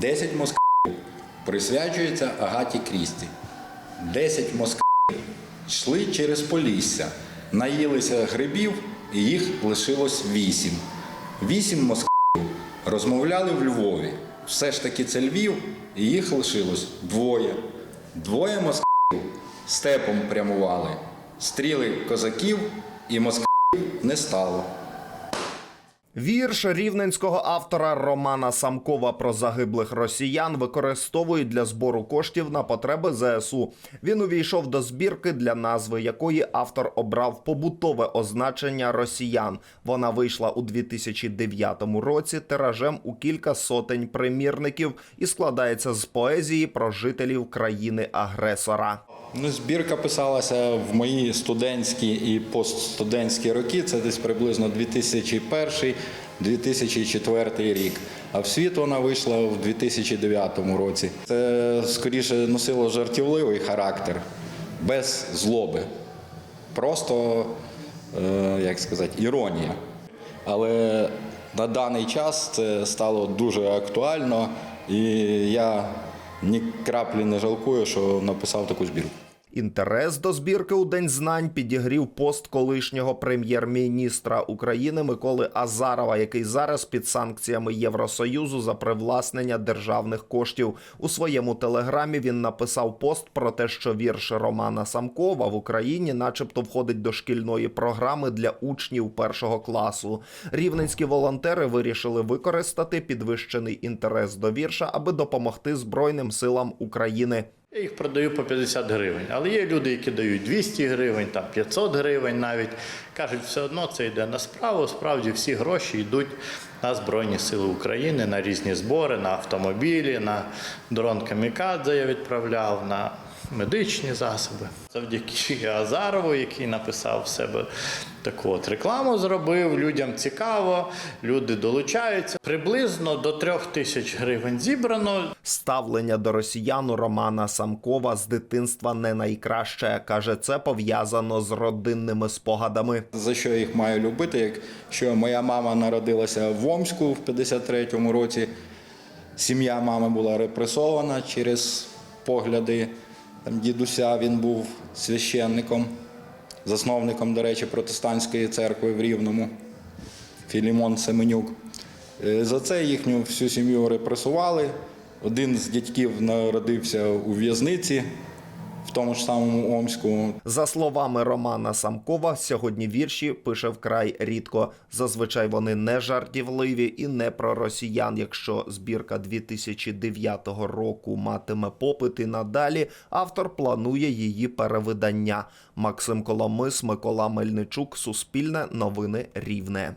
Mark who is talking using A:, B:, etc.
A: 10 москалів присвячується Агаті Крісті. 10 москалів йшли через Полісся, наїлися грибів, і їх лишилось 8. 8 москалів розмовляли в Львові. Все ж таки це Львів, і їх лишилось двоє. Двоє москалів степом прямували. Стріли козаків і москалів не стало.
B: Вірш рівненського автора Романа Самкова про загиблих росіян використовують для збору коштів на потреби ЗСУ. Він увійшов до збірки, для назви якої автор обрав побутове означення росіян. Вона вийшла у 2009 році тиражем у кілька сотень примірників і складається з поезії про жителів країни-агресора.
A: Ну, збірка писалася в мої студентські і постстудентські роки. Це десь приблизно 2001-2004 рік. А в світ вона вийшла в 2009 році. Це скоріше носило жартівливий характер, без злоби. Просто, е, як сказати, іронія. Але на даний час це стало дуже актуально, і я ні краплі не жалкую, що написав таку збірку.
B: Інтерес до збірки у День знань підігрів пост колишнього прем'єр-міністра України Миколи Азарова, який зараз під санкціями Євросоюзу за привласнення державних коштів. У своєму телеграмі він написав пост про те, що вірш Романа Самкова в Україні, начебто, входить до шкільної програми для учнів першого класу. Рівненські волонтери вирішили використати підвищений інтерес до вірша, аби допомогти Збройним силам України.
C: Я їх продаю по 50 гривень, але є люди, які дають 200 гривень, там 500 гривень навіть. Кажуть, все одно це йде на справу. Справді всі гроші йдуть на Збройні Сили України, на різні збори, на автомобілі, на дрон Камікадзе я відправляв, на медичні засоби. Завдяки Азарову, який написав в себе таку от рекламу, зробив. Людям цікаво, люди долучаються. Приблизно до трьох тисяч гривень зібрано.
B: Ставлення до росіян Романа Самкова з дитинства не найкраще. каже, це пов'язано з родинними спогадами.
A: За що я їх маю любити? Якщо моя мама народилася в Омську в 53-му році, сім'я мами була репресована через погляди дідуся, він був священником, засновником, до речі, протестантської церкви в Рівному, Філімон Семенюк. Е, За це їхню всю сім'ю репресували. Один з дядьків народився у в'язниці в тому ж самому Омську.
B: За словами Романа Самкова, сьогодні вірші пише вкрай рідко. Зазвичай вони не жартівливі і не про росіян. Якщо збірка 2009 року матиме попит і надалі, автор планує її перевидання. Максим Коломис, Микола Мельничук, Суспільне, Новини Рівне.